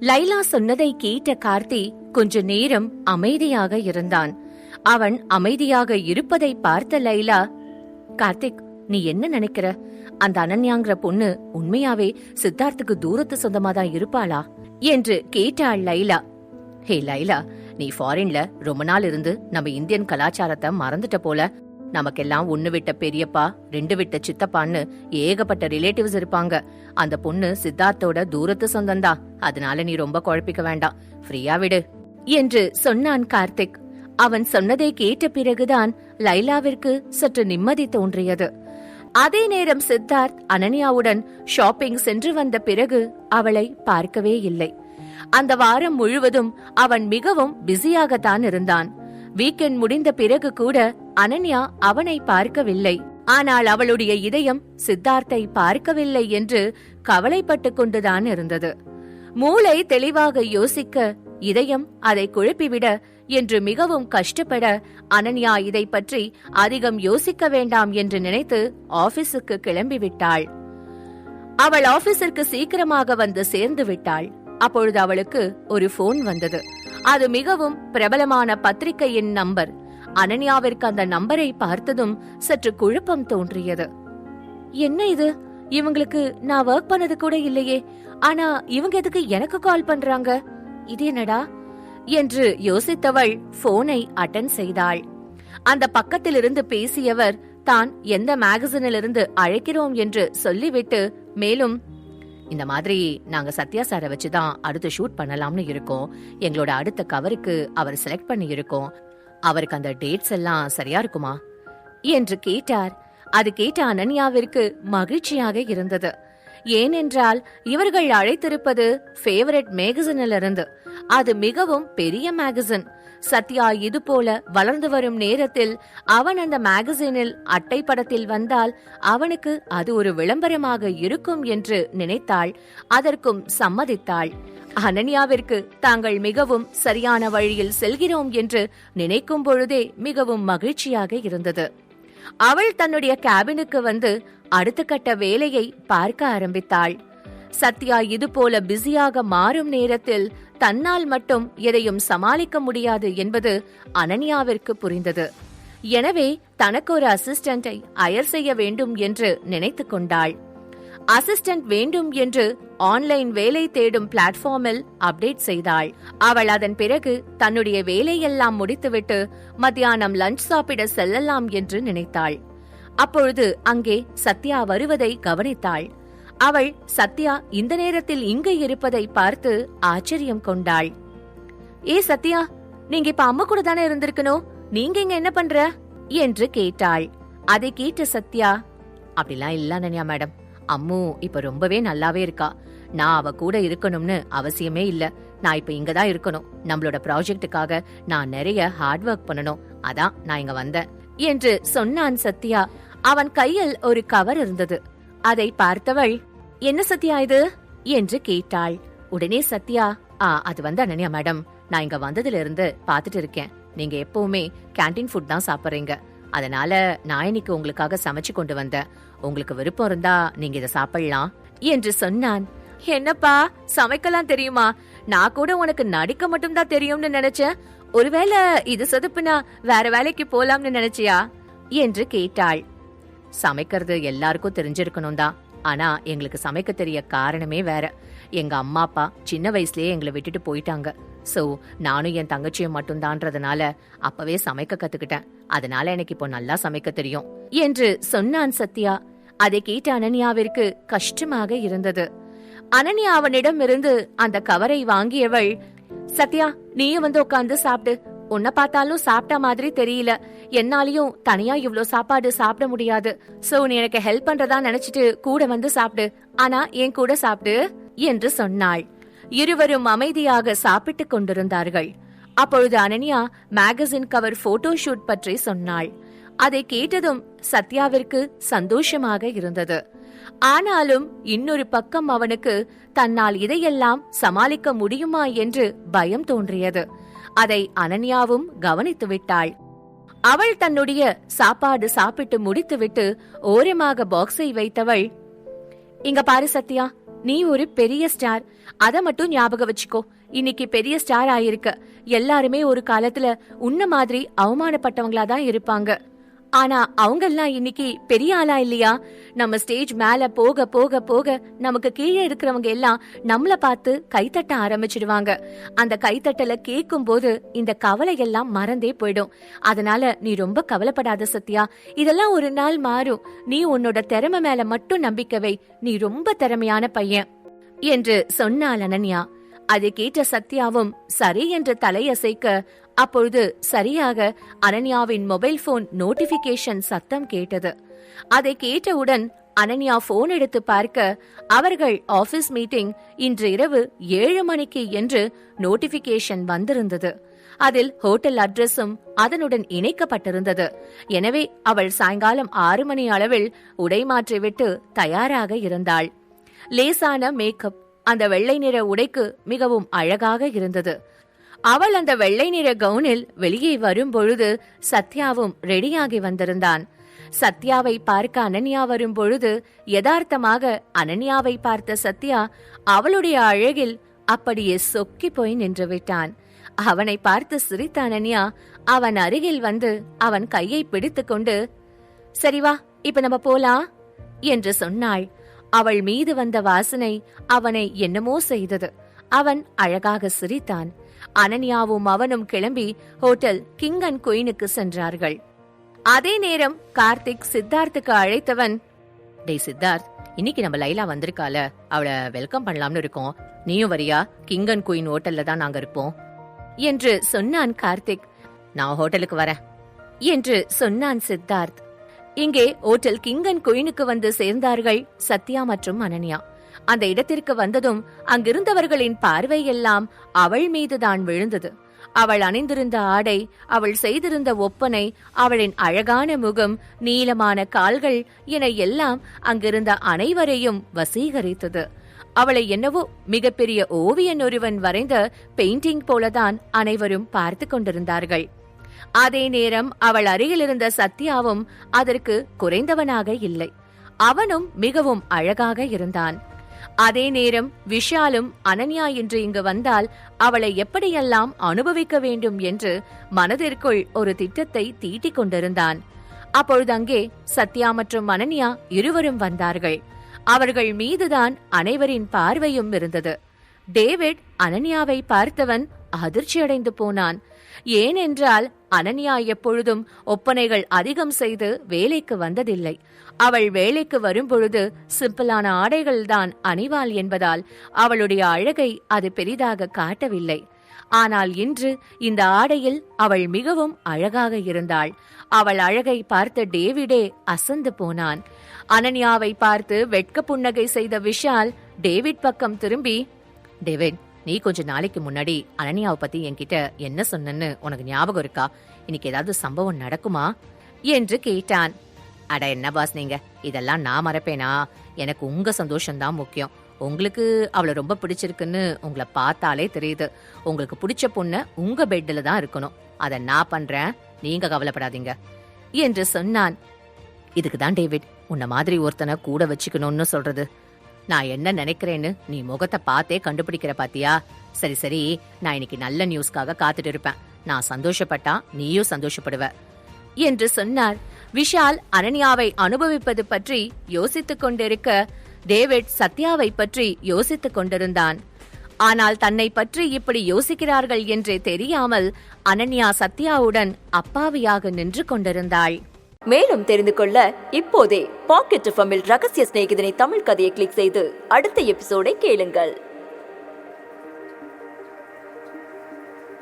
லைலா சொன்னதை கேட்ட கார்த்தி கொஞ்ச நேரம் அமைதியாக இருந்தான். அவன் அமைதியாக இருப்பதை பார்த்த லைலா கார்த்திக் நீ என்ன நினைக்கிற? அந்த அனன்யாங்கிற பொண்ணு உண்மையாவே சித்தார்த்துக்கு தூரத்து சொந்தமா தான் இருப்பாளா? என்று கேட்டாள் லைலா. ஹே லைலா நீ ஃபாரின்ல ரொம்ப நாள் இருந்து நம்ம இந்தியன் கலாச்சாரத்தை மறந்துட்ட போல. நமக்கெல்லாம் ஒன்னு விட்ட பெரியப்பா ரெண்டு விட்ட சித்தப்பான்னு ஏகப்பட்ட ரிலேட்டிவ்ஸ் இருப்பாங்க. அந்த பொண்ணு சித்தார்த்தோட தூரத்து சொந்தந்தா. அதனால நீ ரொம்ப குழப்பிக்க வேண்டாம். ஃப்ரீயா விடு என்று சொன்னான் கார்த்திக். அவன் சொன்னதை கேட்ட பிறகுதான் லைலாவிற்கு சற்று நிம்மதி தோன்றியது. அதே நேரம் சித்தார்த் அனன்யாவுடன் ஷாப்பிங் சென்று வந்த பிறகு அவளை பார்க்கவே இல்லை. அந்த வாரம் முழுவதும் அவன் மிகவும் பிஸியாகத்தான் இருந்தான். வீக்கெண்ட் முடிந்த பிறகு கூட அனன்யா அவனை பார்க்கவில்லை. ஆனால் அவளுடைய இதயம் சித்தார்த்தை பார்க்கவில்லை என்று கவலைப்பட்டுக் கொண்டுதான் இருந்தது. மூளை தெளிவாக யோசிக்க இதயம் அதை குழப்பிவிட என்று மிகவும் கஷ்டப்பட அனன்யா இதை பற்றி அதிகம் யோசிக்க வேண்டாம் என்று நினைத்து ஆபீஸுக்கு கிளம்பிவிட்டாள். அவள் ஆபீஸிற்கு சீக்கிரமாக வந்து சேர்ந்து விட்டாள். அப்பொழுது அவளுக்கு ஒரு போன் வந்தது. அது மிகவும் பிரபலமான பத்திரிகையின் நம்பர். அனன்யாவிற்கு அந்த நம்பரை பார்த்ததும் சற்று குழப்பம் தோன்றியது. என்ன இது? இவங்களுக்கு நான் ஒர்க் பண்ணது கூட இல்லையே. ஆனா இவங்க எதுக்கு எனக்கு கால் பண்றாங்க? இது என்னடா? என்று யோசித்தவள் போனை அட்டன் செய்தாள். அந்த பக்கத்திலிருந்து பேசியவர் தான் எந்த மேகசினிலிருந்து அழைக்கிறோம் என்று சொல்லிவிட்டு மேலும் இந்த மாதிரி நாங்க சத்யா சாரை வச்சுதான் அடுத்து ஷூட் பண்ணலாம்னு இருக்கோம். எங்களோட அடுத்த கவருக்கு அவர் செலக்ட் பண்ணி இருக்கோம். அவருக்கு அந்த டேட்ஸ் எல்லாம் சரியா இருக்குமா? என்று கேட்டார். அது கேட்ட அனன்யாவிற்கு மகிழ்ச்சியாக இருந்தது. ஏனென்றால் இவர்கள் அழைத்திருப்பது ஃபேவரட் மேகசினிலிருந்து அது மிகவும் பெரிய மேகசின் சத்யா இது போல வளர்ந்து வரும் நேரத்தில் அவன் அந்த மேகசினில் அட்டை படத்தில் வந்தால் அவனுக்கு அது ஒரு விளம்பரமாக இருக்கும் என்று நினைத்தாள் அதற்கும் சம்மதித்தாள். அனன்யாவிற்கு தாங்கள் மிகவும் சரியான வழியில் செல்கிறோம் என்று நினைக்கும் பொழுதே மிகவும் மகிழ்ச்சியாக இருந்தது. அவள் தன்னுடைய கேபினுக்கு வந்து அடுத்த கட்ட வேலையை பார்க்க ஆரம்பித்தாள். சத்யா இதுபோல பிஸியாக மாறும் நேரத்தில் தன்னால் மட்டும் எதையும் சமாளிக்க முடியாது என்பது அனன்யாவிற்கு புரிந்தது. எனவே தனக்கு ஒரு அசிஸ்டண்டை அயர் செய்ய வேண்டும் என்று நினைத்துக் கொண்டாள். அசிஸ்டன்ட் வேண்டும் என்று ஆன்லைன் வேலை தேடும் பிளாட்ஃபார்மில் அப்டேட் செய்தாள். அவள் அதன் பிறகு தன்னுடைய வேலையெல்லாம் முடித்துவிட்டு மத்தியானம் லஞ்ச் சாப்பிட செல்லலாம் என்று நினைத்தாள். அப்பொழுது அங்கே சத்யா வருவதை கவனித்தாள். அவள் சத்யா இந்த நேரத்தில் இங்கு இருப்பதை பார்த்து ஆச்சரியம் கொண்டாள். ஏ சத்யா நீங்க இப்ப அம்மா கூட தானே இருந்திருக்கணும்? நீங்க இங்க என்ன பண்ற? என்று கேட்டாள். அதை கேட்ட சத்யா அப்படிலாம் இல்ல அனன்யா மேடம். அம்மு இப்ப ரொம்பவே நல்லாவே இருக்கா. நான் அவ கூட இருக்கணும்னு அவசியமே இல்ல. நான் இப்ப இங்க தான் இருக்கணும். நம்மளோட ப்ராஜெக்ட்டுக்காக நான் நிறைய ஹார்ட் ஒர்க் பண்ணணும். அதான் நான் இங்க வந்தேன். என்று சொன்னான் சத்யா. அவன் கையில் ஒரு கவர் இருந்தது. அதை பார்த்தவள் என்ன சத்யா இது? என்று கேட்டாள். உடனே சத்யா ஆ அது வந்து அனன்யா மேடம். நான் இங்க வந்ததுல இருந்து பாத்துட்டு இருக்கேன். நீங்க எப்பவுமே கேண்டீன் ஃபுட் தான் சாப்பிடுறீங்க. அதனால நான் இன்னைக்கு உங்களுக்காக சமைச்சு கொண்டு வந்தேன். உங்களுக்கு விருப்பம் இருந்தா நீங்க இதை சாப்பிடலாம் என்று சொன்னான். என்னப்பா சமைக்கலாம் தெரியுமா? நான் கூட உனக்கு நடிக்க மட்டும் தான் தெரியும்னு நினைச்சேன். ஒருவேளை இது சொதுப்புனா வேற வேலைக்கு போலாம்னு நினைச்சியா? என்று கேட்டாள். சமைக்கிறது எல்லாருக்கும் தெரிஞ்சிருக்கணும் தான். ஆனா எங்களுக்கு சமைக்க தெரிய காரணமே வேற. எங்க அம்மா அப்பா சின்ன வயசுலயே எங்களை விட்டுட்டு போயிட்டாங்க. சோ நானும் என் தங்கச்சியும் மட்டும்தான்றதுனால அப்பவே சமைக்க கத்துக்கிட்டேன். அதனால எனக்கு இப்போ நல்லா சமைக்க தெரியும். என்று சொன்னான் சத்யா. அதை கேட்ட அனன்யாவிற்கு கஷ்டமாக இருந்தது. அனன்யா அவனிடம் இருந்து அந்த கவரை வாங்கியவள் சத்யா நீயும் வந்து உட்காந்து சாப்பிடு. உன்னை பார்த்தாலும் சாப்பிட்ட மாதிரி தெரியல. என்னாலயும் தனியா இவ்ளோ சாப்பாடு சாப்பிட முடியாது. சோ நீ எனக்கு ஹெல்ப் பண்றதா நினைச்சிட்டு கூட வந்து சாப்பிடு. ஆனா என் கூட சாப்பிடு என்று சொன்னாள். இருவரும் அமைதியாக சாப்பிட்டுக் கொண்டிருந்தார்கள். அப்பொழுது Ananya magazine cover photo shoot பற்றி சொன்னாள். அதை கேட்டதும் சத்யாவிற்கு சந்தோஷமாக இருந்தது. ஆனாலும் இன்னொரு பக்கம் அவனுக்கு தன்னால் இதையெல்லாம் சமாளிக்க முடியுமா என்று பயம் தோன்றியது. அதை அனன்யாவும் கவனித்து விட்டாள் அவள் தன்னுடைய சாப்பாடு சாப்பிட்டு முடித்துவிட்டு ஓரமாக பாக்ஸை வைத்தவள் இங்க பாரு சத்யா நீ ஒரு பெரிய ஸ்டார் அத மட்டும் ஞாபகம் வச்சுக்கோ. இன்னைக்கு பெரிய ஸ்டார் ஆயிருக்க. எல்லாருமே ஒரு காலத்துல உன்ன மாதிரி அவமானப்பட்டவங்களா தான் இருப்பாங்க. ஆனா அவங்கெல்லாம் இன்னைக்கு பெரிய ஆளா இல்லையா? நம்ம ஸ்டேஜ் மேல போக போக போக நமக்கு கீழே இருக்கிறவங்க எல்லாம் நம்மள பார்த்து கைத்தட்ட ஆரம்பிச்சிடுவாங்க. அந்த கைத்தட்டல கேட்கும் போது இந்த கவலை எல்லாம் மறந்தே போயிடும். அதனால நீ ரொம்ப கவலைப்படாத சத்யா. இதெல்லாம் ஒரு நாள் மாறும். நீ உன்னோட திறமை மேல மட்டும் நம்பிக்கை வை. நீ ரொம்ப திறமையான பையன். என்று சொன்னாள் அனன்யா. அதை கேட்ட சத்யாவும் சரி என்று தலையசைக்க அப்பொழுது சரியாக அனன்யாவின் மொபைல் போன் நோட்டிபிகேஷன் சத்தம் கேட்டது. அதை கேட்டவுடன் அனன்யா போன் எடுத்து பார்க்க அவர்கள் ஆபீஸ் மீட்டிங் இன்று இரவு ஏழு மணிக்கு என்று நோட்டிபிகேஷன் வந்திருந்தது. அதில் ஹோட்டல் அட்ரஸும் அதனுடன் இணைக்கப்பட்டிருந்தது. எனவே அவள் சாயங்காலம் ஆறு மணி அளவில் உடை மாற்றிவிட்டு தயாராக இருந்தாள். லேசான மேக்கப் அந்த வெள்ளை நிற உடைக்கு மிகவும் அழகாக இருந்தது. அவள் அந்த வெள்ளை நிற கவுனில் வெளியே வரும் பொழுது சத்யாவும் ரெடியாகி வந்திருந்தான். சத்யாவை பார்க்க அனன்யா வரும் பொழுது யதார்த்தமாக அனன்யாவை பார்த்த சத்யா அவளுடைய அழகில் அப்படியே சொக்கி போய் நின்று விட்டான். அவனை பார்த்து சிரித்த அனன்யா அவன் அருகில் வந்து அவன் கையை பிடித்துக்கொண்டு சரி வா இப்ப நம்ம போலாம் என்று சொன்னாள். அவள் மீது வந்த வாசனை அவனை என்னமோ செய்தது. அவன் அழகாக சிரித்தான். அனன்யாவும் அவனும் கிளம்பி ஹோட்டல் கிங் அண்ட் குயினுக்கு சென்றார்கள். அதே நேரம் கார்த்திக் சித்தார்த்துக்கு அழைத்தவன் டேய் சித்தார்த் இன்னைக்கு நம்ம லைலா வந்திருக்கால அவளை வெல்கம் பண்ணலாம்னு இருக்கோம். நீயும் வரியா? கிங் அண்ட் குயின் ஹோட்டல்ல தான் நாங்க இருப்போம். என்று சொன்னான் கார்த்திக். நான் ஹோட்டலுக்கு வரேன். என்று சொன்னான் சித்தார்த். இங்கே ஓட்டல் கிங் அண்ட் குயினுக்கு வந்து சேர்ந்தார்கள் சத்யா மற்றும் அனன்யா. அந்த இடத்திற்கு வந்ததும் அங்கிருந்தவர்களின் பார்வையெல்லாம் அவள் மீதுதான் விழுந்தது. அவள் அணிந்திருந்த ஆடை அவள் செய்திருந்த ஒப்பனை அவளின் அழகான முகம் நீளமான கால்கள் என எல்லாம் அங்கிருந்த அனைவரையும் வசீகரித்தது. அவளை என்னவோ மிகப்பெரிய ஓவியன் ஒருவன் வரைந்த பெயிண்டிங் போலதான் அனைவரும் பார்த்து கொண்டிருந்தார்கள். அதே நேரம் அவள் அருகில் இருந்த சத்யாவும் அதற்கு குறைந்தவனாக இல்லை. அவனும் மிகவும் அழகாக இருந்தான். அதே நேரம் விஷாலும் அனன்யா என்று இங்கு வந்தால் அவளை எப்படியெல்லாம் அனுபவிக்க வேண்டும் என்று மனதிற்குள் ஒரு திட்டத்தை தீட்டிக் கொண்டிருந்தான். அப்பொழுது அங்கே சத்யா மற்றும் அனன்யா இருவரும் வந்தார்கள். அவர்கள் மீதுதான் அனைவரின் பார்வையும் இருந்தது. டேவிட் அனன்யாவை பார்த்தவன் அதிர்ச்சியடைந்து போனான். ஏனென்றால் அனன்யா எப்பொழுதும் ஒப்பனைகள் அதிகம் செய்து வேலைக்கு வந்ததில்லை. அவள் வேலைக்கு வரும்பொழுது சிம்பிளான ஆடைகள்தான் அணிவாள் என்பதால் அவளுடைய அழகை அது பெரிதாக காட்டவில்லை. ஆனால் இன்று இந்த ஆடையில் அவள் மிகவும் அழகாக இருந்தாள். அவள் அழகை பார்த்த டேவிடே அசந்து போனான். அனன்யாவை பார்த்து வெட்க புன்னகை செய்த விஷால் டேவிட் பக்கம் திரும்பி டேவிட் நீ கொஞ்ச நாளைக்கு முன்னாடி அனன்யாவை பத்தி என்கிட்ட என்ன சொன்னன்னு உனக்கு ஞாபகம் இருக்கா? இன்னைக்கு ஏதாவது சம்பவம் நடக்குமா? என்று கேட்டான். அட என்ன பாஸ் நீங்க? இதெல்லாம் நான் மறப்பேனா? எனக்கு உங்க சந்தோஷம்தான் முக்கியம். உங்களுக்கு அவளை ரொம்ப பிடிச்சிருக்குன்னு உங்களை பார்த்தாலே தெரியுது. உங்களுக்கு பிடிச்ச பொண்ணு உங்க பெட்டில் தான் இருக்கணும். அதை நான் பண்றேன். நீங்க கவலைப்படாதீங்க. என்று சொன்னான். இதுக்கு தான் டேவிட். உன்ன மாதிரி ஒருத்தனை கூட வச்சுக்கணும்னு சொல்றது. நான் என்ன நினைக்கிறேன்னு நீ முகத்தை பார்த்தே கண்டுபிடிக்கிற பாத்தியா? சரி சரி நான் இன்னைக்கு நல்ல நியூஸ்க்காக காத்துட்டு இருப்பேன். நான் சந்தோஷப்பட்டா நீயும் சந்தோஷப்படுவ. என்று சொன்னார். விஷால் அனன்யாவை அனுபவிப்பது பற்றி யோசித்துக் கொண்டிருக்க டேவிட் சத்யாவை பற்றி யோசித்துக் கொண்டிருந்தான். ஆனால் தன்னை பற்றி இப்படி யோசிக்கிறார்கள் என்றே தெரியாமல் அனன்யா சத்யாவுடன் அப்பாவியாக நின்று கொண்டிருந்தாள். மேலும் தெரிந்து கொள்ள இப்போதே பாக்கெட் எஃப்எம்மில் ரகசிய சிநேகிதனை தமிழ் கதையை கிளிக் செய்து அடுத்த எபிசோடை கேளுங்கள்.